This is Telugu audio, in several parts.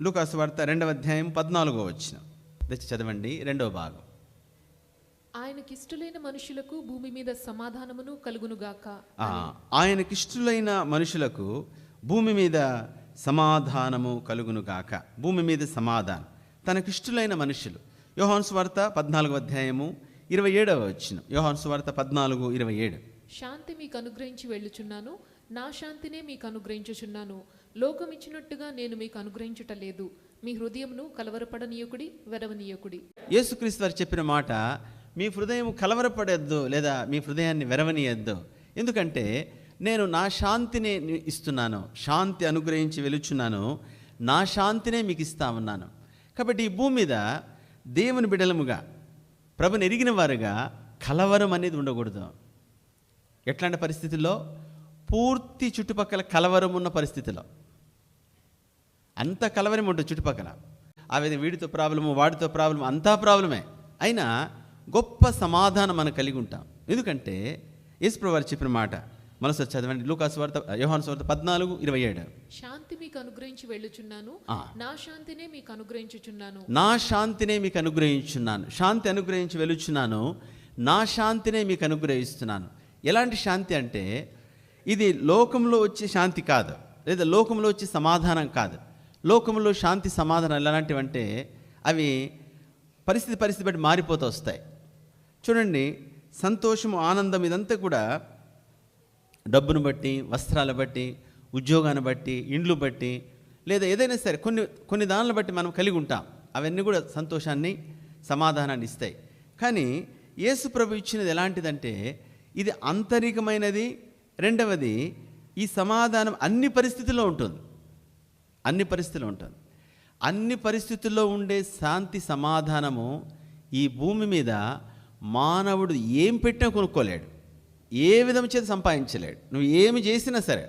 లూకాసు వార్త రెండవ అధ్యాయం పద్నాలుగో వచ్చిన తెచ్చి చదవండి రెండవ భాగం. ఆయనకిష్టులైన మనుషులకు భూమి మీద సమాధానమును కలుగునుగాక ఆయనకిష్టులైన మనుషులకు భూమి మీద సమాధానము కలుగును గాక భూమి మీద సమాధానం. తనకిష్టులైన మనుషులు. యోహాను స్వార్త పద్నాలుగో అధ్యాయము ఇరవై ఏడవ వచ్చిన యోహాను స్వార్త పద్నాలుగు ఇరవై ఏడు. శాంతి మీకు అనుగ్రహించి వెళ్ళుచున్నాను. నా శాంతినే మీకు అనుగ్రహించుచున్నాను లోకం ఇచ్చినట్టుగా నేను మీకు అనుగ్రహించుట లేదు మీ హృదయంను కలవరపడనీయకుడి వెరవనీయకుడి. యేసుక్రీస్తు వారు చెప్పిన మాట మీ హృదయం కలవరపడద్దు లేదా మీ హృదయాన్ని వెరవనీయద్దు. ఎందుకంటే నేను నా శాంతిని ఇస్తున్నాను శాంతి అనుగ్రహించి వెలుచున్నాను నా శాంతినే మీకు ఇస్తా ఉన్నాను. కాబట్టి ఈ భూమి మీద దేవుని బిడలముగా ప్రభుని ఎరిగిన వారుగా కలవరం అనేది ఉండకూడదు. ఎట్లాంటి పరిస్థితుల్లో? పూర్తి చుట్టుపక్కల కలవరం ఉన్న పరిస్థితిలో. అంత కలవరం ఉంటుంది చుట్టుపక్కల. ఆ విధంగా వీడితో ప్రాబ్లము వాడితో ప్రాబ్లం అంతా ప్రాబ్లమే. అయినా గొప్ప సమాధానం మనం కలిగి ఉంటాం. ఎందుకంటే యేసుప్రభు వారు చెప్పిన మాట మనసు చదవండి. లూకాసు వార్త యోహాను వార్త పద్నాలుగు ఇరవై ఏడు. శాంతి మీకు అనుగ్రహించి వెళ్ళుచున్నాను. నా శాంతినే మీకు అనుగ్రహించుచున్నాను. నా శాంతినే మీకు అనుగ్రహించున్నాను. శాంతి అనుగ్రహించి వెలుచున్నాను నా శాంతినే మీకు అనుగ్రహిస్తున్నాను. ఎలాంటి శాంతి అంటే ఇది లోకంలో వచ్చే శాంతి కాదు. లేదా లోకంలో వచ్చే సమాధానం కాదు. లోకంలో శాంతి సమాధానం ఎలాంటివంటే అవి పరిస్థితి పరిస్థితి బట్టి మారిపోతూ వస్తాయి. చూడండి సంతోషము ఆనందం ఇదంతా కూడా డబ్బును బట్టి వస్త్రాలు బట్టి ఉద్యోగాన్ని బట్టి ఇండ్లు బట్టి లేదా ఏదైనా సరే కొన్ని కొన్ని దానిని బట్టి మనం కలిగి ఉంటాం. అవన్నీ కూడా సంతోషాన్ని సమాధానాన్ని ఇస్తాయి. కానీ యేసు ప్రభు ఇచ్చినది ఎలాంటిదంటే ఇది ఆంతరికమైనది రెండవది ఈ సమాధానం అన్ని పరిస్థితుల్లో ఉంటుంది. అన్ని పరిస్థితుల్లో ఉంటుంది. అన్ని పరిస్థితుల్లో ఉండే శాంతి సమాధానము ఈ భూమి మీద మానవుడు ఏం పెట్టినా కొనుక్కోలేడు. ఏ విధం చేత సంపాదించలేడు. నువ్వు ఏమి చేసినా సరే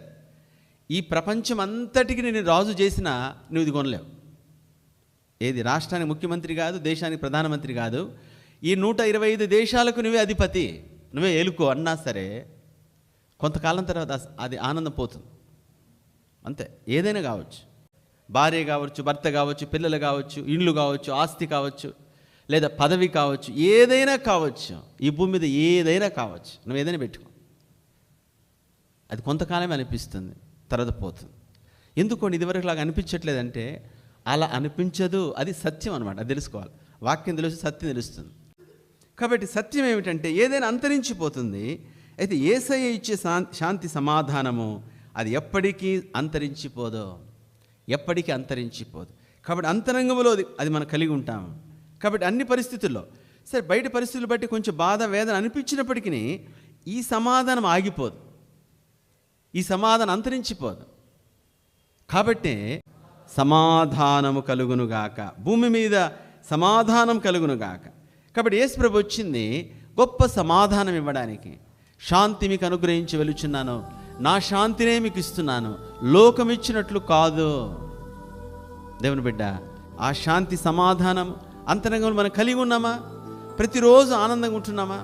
ఈ ప్రపంచం అంతటికి నేను రాజు చేసినా నువ్వు ఇది కొనలేవు. ఏది రాష్ట్రానికి ముఖ్యమంత్రి కాదు దేశానికి ప్రధానమంత్రి కాదు. ఈ నూట ఇరవై ఐదు దేశాలకు నువ్వే అధిపతి. నువ్వే ఏలుకో అన్నా సరే కొంతకాలం తర్వాత అది ఆనందం పోతుంది. అంతే. ఏదైనా కావచ్చు. భార్య కావచ్చు భర్త కావచ్చు పిల్లలు కావచ్చు ఇండ్లు కావచ్చు ఆస్తి కావచ్చు లేదా పదవి కావచ్చు ఏదైనా కావచ్చు. ఈ భూమి మీద ఏదైనా కావచ్చు. నువ్వు ఏదైనా పెట్టుకో. అది కొంతకాలమే అనిపిస్తుంది. తర్వాత పోతుంది. ఎందుకోండి ఇదివరకు లాగా అనిపించట్లేదంటే అలా అనిపించదు. అది సత్యం అనమాట అది తెలుసుకోవాలి. వాక్యం తెలిసి సత్యం తెలుస్తుంది. కాబట్టి సత్యం ఏమిటంటే ఏదైనా అంతరించిపోతుంది. అయితే ఏసయ్య ఇచ్చే శాం- శాంతి సమాధానము అది ఎప్పటికీ అంతరించిపోదు. ఎప్పటికీ అంతరించిపోదు. కాబట్టి అంతరంగంలో అది అది మనం కలిగి ఉంటాము కాబట్టి అన్ని పరిస్థితుల్లో సరే బయట పరిస్థితులు బట్టి కొంచెం బాధ వేదన అనిపించినప్పటికీ ఈ సమాధానం ఆగిపోదు. ఈ సమాధానం అంతరించిపోదు. కాబట్టి సమాధానము కలుగునుగాక భూమి మీద సమాధానం కలుగునుగాక కాబట్టి యేసు ప్రభు వచ్చింది గొప్ప సమాధానం ఇవ్వడానికి. శాంతి మీకు అనుగ్రహించి వెలుచున్నాను. నా శాంతినే మీకు ఇస్తున్నాను. లోకం ఇచ్చినట్లు కాదు. దేవుని బిడ్డ ఆ శాంతి సమాధానం అంతరంగంలో మనం కలిగి ఉన్నామా? ప్రతిరోజు ఆనందంగా ఉంటున్నామా?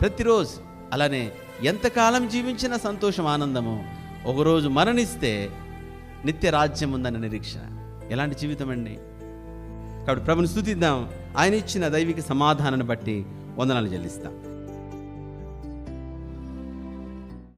ప్రతిరోజు. అలానే ఎంతకాలం జీవించిన సంతోషం ఆనందము. ఒకరోజు మరణిస్తే నిత్య రాజ్యం ఉందన్న నిరీక్ష. ఎలాంటి జీవితం అండి? కాబట్టి ప్రభుని స్థుతిద్దాం. ఆయన ఇచ్చిన దైవిక సమాధానాన్ని బట్టి వందనాలు చెల్లిస్తాం.